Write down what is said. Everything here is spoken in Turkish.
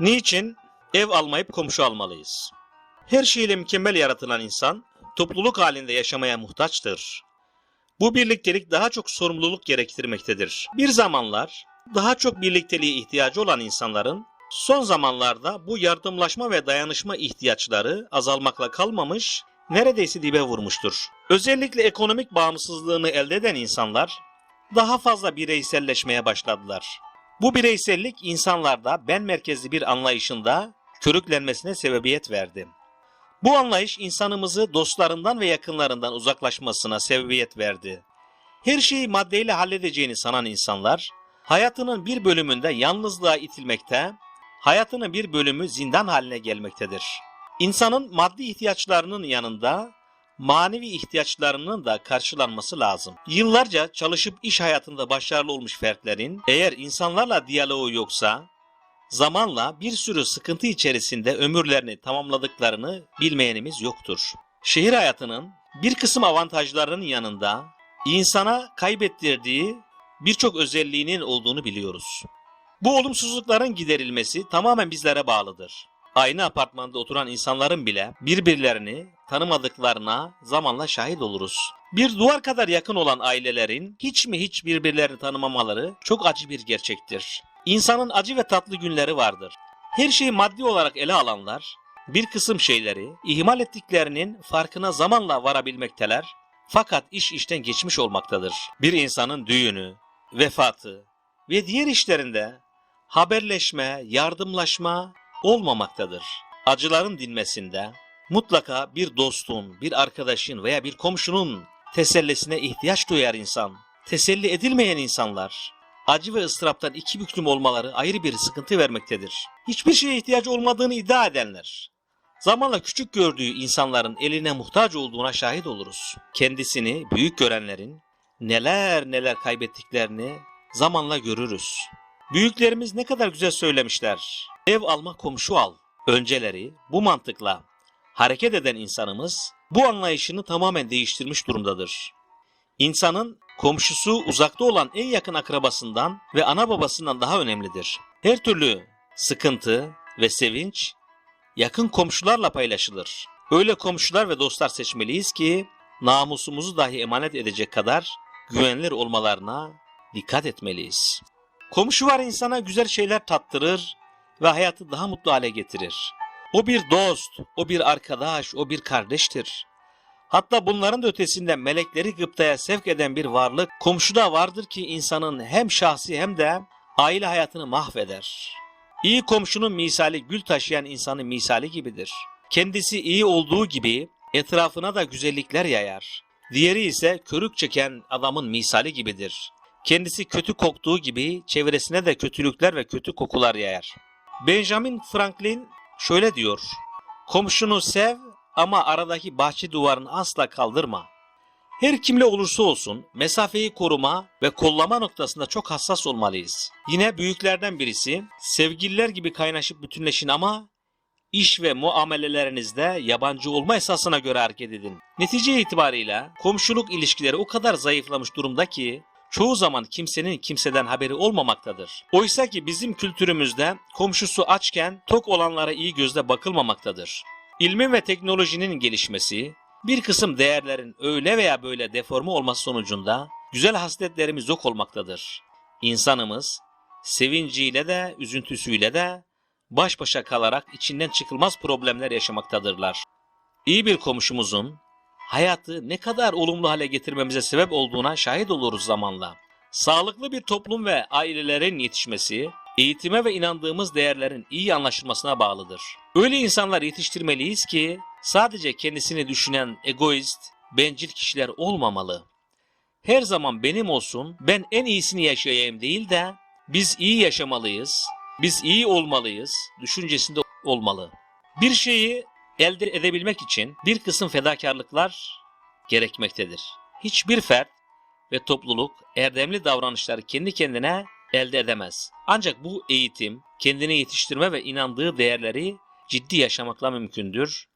Niçin ev almayıp komşu almalıyız? Her şeyle mükemmel yaratılan insan topluluk halinde yaşamaya muhtaçtır. Bu birliktelik daha çok sorumluluk gerektirmektedir. Bir zamanlar daha çok birlikteliğe ihtiyacı olan insanların son zamanlarda bu yardımlaşma ve dayanışma ihtiyaçları azalmakla kalmamış, neredeyse dibe vurmuştur. Özellikle ekonomik bağımsızlığını elde eden insanlar daha fazla bireyselleşmeye başladılar. Bu bireysellik insanlarda ben merkezli bir anlayışında körüklenmesine sebebiyet verdi. Bu anlayış insanımızı dostlarından ve yakınlarından uzaklaşmasına sebebiyet verdi. Her şeyi maddeyle halledeceğini sanan insanlar, hayatının bir bölümünde yalnızlığa itilmekte, hayatının bir bölümü zindan haline gelmektedir. İnsanın maddi ihtiyaçlarının yanında manevi ihtiyaçlarının da karşılanması lazım. Yıllarca çalışıp iş hayatında başarılı olmuş fertlerin eğer insanlarla diyaloğu yoksa zamanla bir sürü sıkıntı içerisinde ömürlerini tamamladıklarını bilmeyenimiz yoktur. Şehir hayatının bir kısım avantajlarının yanında insana kaybettirdiği birçok özelliğinin olduğunu biliyoruz. Bu olumsuzlukların giderilmesi tamamen bizlere bağlıdır. Aynı apartmanda oturan insanların bile birbirlerini tanımadıklarına zamanla şahit oluruz. Bir duvar kadar yakın olan ailelerin hiç mi hiç birbirlerini tanımamaları çok acı bir gerçektir. İnsanın acı ve tatlı günleri vardır. Her şeyi maddi olarak ele alanlar bir kısım şeyleri ihmal ettiklerinin farkına zamanla varabilmekteler fakat iş işten geçmiş olmaktadır. Bir insanın düğünü, vefatı ve diğer işlerinde haberleşme, yardımlaşma olmamaktadır. Acıların dinmesinde mutlaka bir dostun, bir arkadaşın veya bir komşunun tesellisine ihtiyaç duyar insan. Teselli edilmeyen insanlar acı ve ıstıraptan iki büklüm olmaları ayrı bir sıkıntı vermektedir. Hiçbir şeye ihtiyacı olmadığını iddia edenler. Zamanla küçük gördüğü insanların eline muhtaç olduğuna şahit oluruz. Kendisini büyük görenlerin neler neler kaybettiklerini zamanla görürüz. Büyüklerimiz ne kadar güzel söylemişler. Ev alma komşu al. Önceleri bu mantıkla hareket eden insanımız bu anlayışını tamamen değiştirmiş durumdadır. İnsanın komşusu uzakta olan en yakın akrabasından ve ana babasından daha önemlidir. Her türlü sıkıntı ve sevinç yakın komşularla paylaşılır. Öyle komşular ve dostlar seçmeliyiz ki namusumuzu dahi emanet edecek kadar güvenilir olmalarına dikkat etmeliyiz. Komşu var insana güzel şeyler tattırır ve hayatı daha mutlu hale getirir. O bir dost, o bir arkadaş, o bir kardeştir. Hatta bunların da ötesinde melekleri gıptaya sevk eden bir varlık komşu da vardır ki insanın hem şahsi hem de aile hayatını mahveder. İyi komşunun misali gül taşıyan insanın misali gibidir. Kendisi iyi olduğu gibi etrafına da güzellikler yayar. Diğeri ise körük çeken adamın misali gibidir. Kendisi kötü koktuğu gibi çevresine de kötülükler ve kötü kokular yayar. Benjamin Franklin şöyle diyor. Komşunu sev ama aradaki bahçe duvarını asla kaldırma. Her kimle olursa olsun mesafeyi koruma ve kollama noktasında çok hassas olmalıyız. Yine büyüklerden birisi sevgililer gibi kaynaşıp bütünleşin ama iş ve muamelelerinizde yabancı olma esasına göre hareket edin. Netice itibariyle komşuluk ilişkileri o kadar zayıflamış durumda ki çoğu zaman kimsenin kimseden haberi olmamaktadır. Oysa ki bizim kültürümüzde komşusu açken tok olanlara iyi gözle bakılmamaktadır. İlmin ve teknolojinin gelişmesi, bir kısım değerlerin öyle veya böyle deforme olması sonucunda güzel hasletlerimiz yok olmaktadır. İnsanımız sevinciyle de üzüntüsüyle de baş başa kalarak içinden çıkılmaz problemler yaşamaktadırlar. İyi bir komşumuzun hayatı ne kadar olumlu hale getirmemize sebep olduğuna şahit oluruz zamanla. Sağlıklı bir toplum ve ailelerin yetişmesi, eğitime ve inandığımız değerlerin iyi anlaşılmasına bağlıdır. Öyle insanlar yetiştirmeliyiz ki sadece kendisini düşünen egoist, bencil kişiler olmamalı. Her zaman benim olsun, ben en iyisini yaşayayım değil de biz iyi yaşamalıyız, biz iyi olmalıyız düşüncesinde olmalı. Bir şeyi elde edebilmek için bir kısım fedakarlıklar gerekmektedir. Hiçbir fert ve topluluk erdemli davranışları kendi kendine elde edemez. Ancak bu eğitim kendini yetiştirme ve inandığı değerleri ciddi yaşamakla mümkündür.